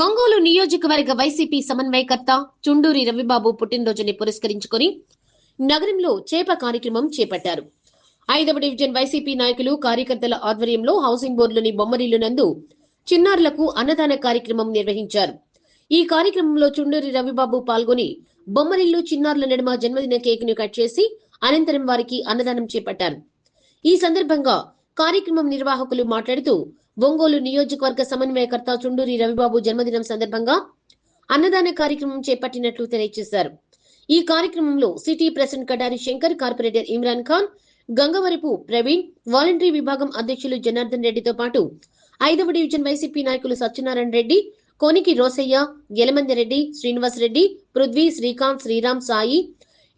నియోజకవర్గ వైసీపీ సమన్వయకర్త చుండూరి రవిబాబు పుట్టినరోజుని పురస్కరించుకుని నగరంలో చేప కార్యక్రమం చేపట్టారు. ఐదవ డివిజన్ వైసీపీ నాయకులు కార్యకర్తల ఆధ్వర్యంలో హౌసింగ్ బోర్డులోని బొమ్మరిల్లు నందు చిన్నారులకు అన్నదాన కార్యక్రమం నిర్వహించారు. ఈ కార్యక్రమంలో చుండూరి రవిబాబు పాల్గొని బొమ్మరిల్లు చిన్నారుల నడుమ జన్మదిన కేక్ను కట్ చేసి అనంతరం వారికి అన్నదానం చేపట్టారు. ఈ సందర్భంగా కార్యక్రమం నిర్వాహకులు మాట్లాడుతూ ఒంగోలు నియోజకవర్గ సమన్వయకర్త చుండూరి రవిబాబు జన్మదినం సందర్భంగా అన్నదాన కార్యక్రమం చేపట్టినట్లు తెలియజేశారు. ఈ కార్యక్రమంలో city president Kadari Shankar corporator Imran Khan Gangavarapu Praveen voluntary విభాగం అధ్యక్షులు జనార్దన్ రెడ్డితో పాటు ఐదవ డివిజన్ వైసీపీ నాయకులు సత్యనారాయణ రెడ్డి కోనికి రోసయ్య యలమంది రెడ్డి శ్రీనివాస్ రెడ్డి పృథ్వీ శ్రీకాంత్ శ్రీరామ్ సాయి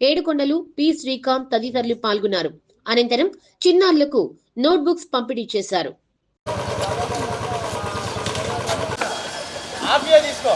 ఏడుకొండలు పి శ్రీకాంత్ తదితరులు పాల్గొన్నారు. అనంతరం చిన్నారులకు నోట్బుక్స్ పంపిణీ చేశారు. ఆఫియా తీసుకో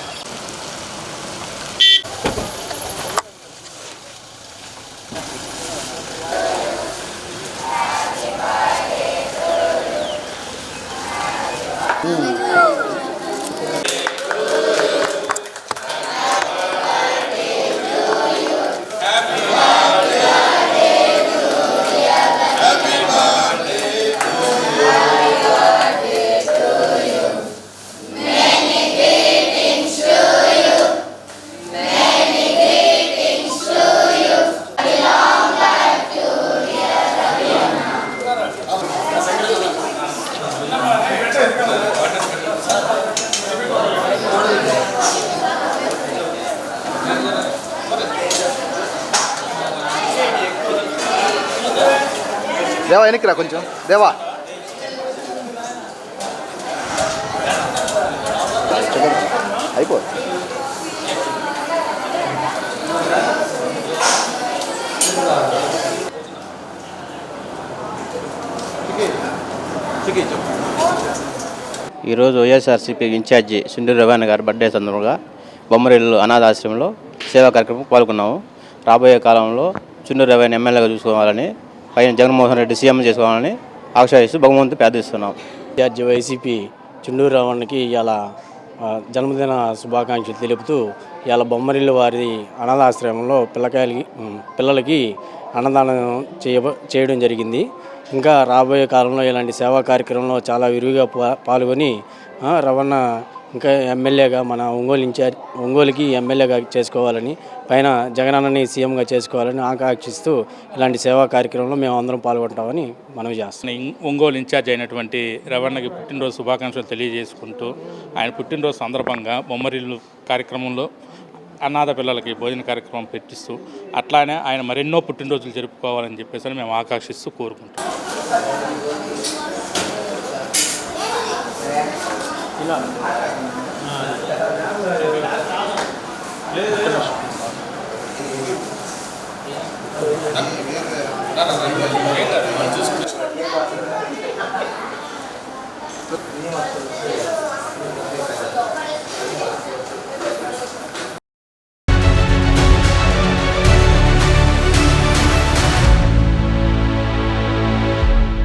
దేవా వెనక్కి రా కొంచెం. దేవా. అయిపో. ఈరోజు వైఎస్ఆర్సీపీ ఇన్ఛార్జి సిండూరు రవాణా గారి బర్త్డే సందర్భంగా బొమ్మరిల్లు అనాథాశ్రమంలో సేవా కార్యక్రమం పాల్గొన్నాము. రాబోయే కాలంలో చుండూరు రవాణా ఎమ్మెల్యేగా చూసుకోవాలని పైన జగన్మోహన్ రెడ్డి సీఎం చేసుకోవాలని ఆక్షాయిస్తూ భగవంతు ప్రార్థిస్తున్నాం. ఇన్ఛార్జి వైసీపీ చుండూరు రావణ్కి ఇవాళ జన్మదిన శుభాకాంక్షలు తెలుపుతూ ఇవాళ బొమ్మరిల్లు వారి అనాథాశ్రమంలో పిల్లకాయలకి పిల్లలకి అన్నదానం చేయ చేయడం జరిగింది. ఇంకా రాబోయే కాలంలో ఇలాంటి సేవా కార్యక్రమంలో చాలా విరివిగా పాల్గొని రవాణా ఇంకా ఎమ్మెల్యేగా మన ఒంగోలు ఇన్ఛార్జ్ ఒంగోలుకి ఎమ్మెల్యేగా చేసుకోవాలని పైన జగనన్నని సీఎంగా చేసుకోవాలని ఆకాంక్షిస్తూ ఇలాంటి సేవా కార్యక్రమంలో మేము అందరం పాల్గొంటామని మనవి చేస్తున్నాం ఒంగోలు ఇన్ఛార్జ్ అయినటువంటి రవణకి పుట్టినరోజు శుభాకాంక్షలు తెలియజేసుకుంటూ ఆయన పుట్టినరోజు సందర్భంగా బొమ్మరిల్లు కార్యక్రమంలో అనాథ పిల్లలకి భోజన కార్యక్రమం పెట్టిస్తూ అట్లానే ఆయన మరెన్నో పుట్టినరోజులు జరుపుకోవాలని చెప్పేసి మేము ఆకాంక్షిస్తూ కోరుకుంటాం சரிங்களா చూసుకుంటే